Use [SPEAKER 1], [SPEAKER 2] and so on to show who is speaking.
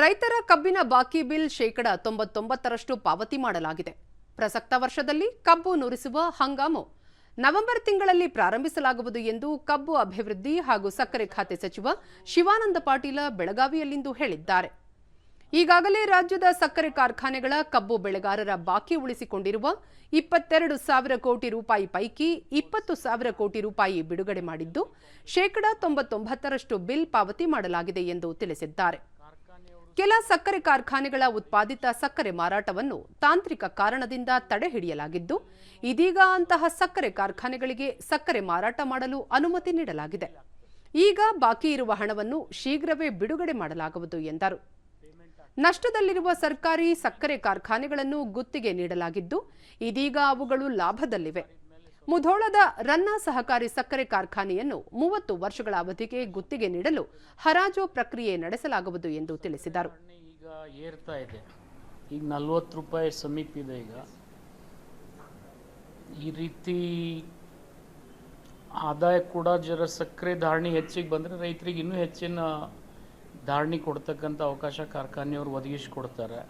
[SPEAKER 1] ರೈತರ ಕಬ್ಬಿನ ಬಾಕಿ ಬಿಲ್ ಶೇಕಡ ತೊಂಬತ್ತೊಂಬತ್ತರಷ್ಟು ಪಾವತಿ ಮಾಡಲಾಗಿದೆ. ಪ್ರಸಕ್ತ ವರ್ಷದಲ್ಲಿ ಕಬ್ಬು ನುರಿಸುವ ಹಂಗಾಮು ನವೆಂಬರ್ ತಿಂಗಳಲ್ಲಿ ಪ್ರಾರಂಭಿಸಲಾಗುವುದು ಎಂದು ಕಬ್ಬು ಅಭಿವೃದ್ಧಿ ಹಾಗೂ ಸಕ್ಕರೆ ಖಾತೆ ಸಚಿವ ಶಿವಾನಂದ ಪಾಟೀಲ ಬೆಳಗಾವಿಯಲ್ಲಿಂದು ಹೇಳಿದ್ದಾರೆ. ಈಗಾಗಲೇ ರಾಜ್ಯದ ಸಕ್ಕರೆ ಕಾರ್ಖಾನೆಗಳ ಕಬ್ಬು ಬೆಳೆಗಾರರ ಬಾಕಿ ಉಳಿಸಿಕೊಂಡಿರುವ ಇಪ್ಪತ್ತೆರಡು ಸಾವಿರ ಕೋಟಿ ರೂಪಾಯಿ ಪೈಕಿ ಇಪ್ಪತ್ತು ಸಾವಿರ ಕೋಟಿ ರೂಪಾಯಿ ಬಿಡುಗಡೆ ಮಾಡಿದ್ದು ಶೇಕಡಾ ತೊಂಬತ್ತೊಂಬತ್ತರಷ್ಟು ಬಿಲ್ ಪಾವತಿ ಮಾಡಲಾಗಿದೆ ಎಂದು ತಿಳಿಸಿದ್ದಾರೆ. ಕೆಲ ಸಕ್ಕರೆ ಕಾರ್ಖಾನೆಗಳ ಉತ್ಪಾದಿತ ಸಕ್ಕರೆ ಮಾರಾಟವನ್ನು ತಾಂತ್ರಿಕ ಕಾರಣದಿಂದ ತಡೆಹಿಡಿಯಲಾಗಿದ್ದು ಇದೀಗ ಅಂತಹ ಸಕ್ಕರೆ ಕಾರ್ಖಾನೆಗಳಿಗೆ ಸಕ್ಕರೆ ಮಾರಾಟ ಮಾಡಲು ಅನುಮತಿ ನೀಡಲಾಗಿದೆ. ಈಗ ಬಾಕಿ ಇರುವ ಹಣವನ್ನು ಶೀಘ್ರವೇ ಬಿಡುಗಡೆ ಮಾಡಲಾಗುವುದು ಎಂದರು. ನಷ್ಟದಲ್ಲಿರುವ ಸರ್ಕಾರಿ ಸಕ್ಕರೆ ಕಾರ್ಖಾನೆಗಳನ್ನು ಗುತ್ತಿಗೆ ನೀಡಲಾಗಿದ್ದು, ಇದೀಗ ಅವುಗಳು ಲಾಭದಲ್ಲಿವೆ. ಮುಧೋಳದ ರನ್ನ ಸಹಕಾರಿ ಸಕ್ಕರೆ ಕಾರ್ಖಾನೆಯನ್ನು ಮೂವತ್ತು ವರ್ಷಗಳ ಅವಧಿಗೆ ಗುತ್ತಿಗೆ ನೀಡಲು ಹರಾಜು ಪ್ರಕ್ರಿಯೆ ನಡೆಸಲಾಗುವುದು ಎಂದು ತಿಳಿಸಿದರು.
[SPEAKER 2] ಈಗ ಏರ್ತಾ ಇದೆ. ಈಗ ನಲ್ವತ್ತು ರೂಪಾಯಿ ಸಮೀಪ ಇದೆ ಈಗ. ಈ ರೀತಿ ಆದಾಯ ಕೂಡ ಜರ ಸಕ್ಕರೆ ಧಾರಣೆ ಹೆಚ್ಚಿಗೆ ಬಂದರೆ ರೈತರಿಗೆ ಇನ್ನೂ ಹೆಚ್ಚಿನ ಧಾರಣೆ ಕೊಡ್ತಕ್ಕಂಥ ಅವಕಾಶ ಕಾರ್ಖಾನೆಯವರು ಒದಗಿಸಿಕೊಡ್ತಾರೆ.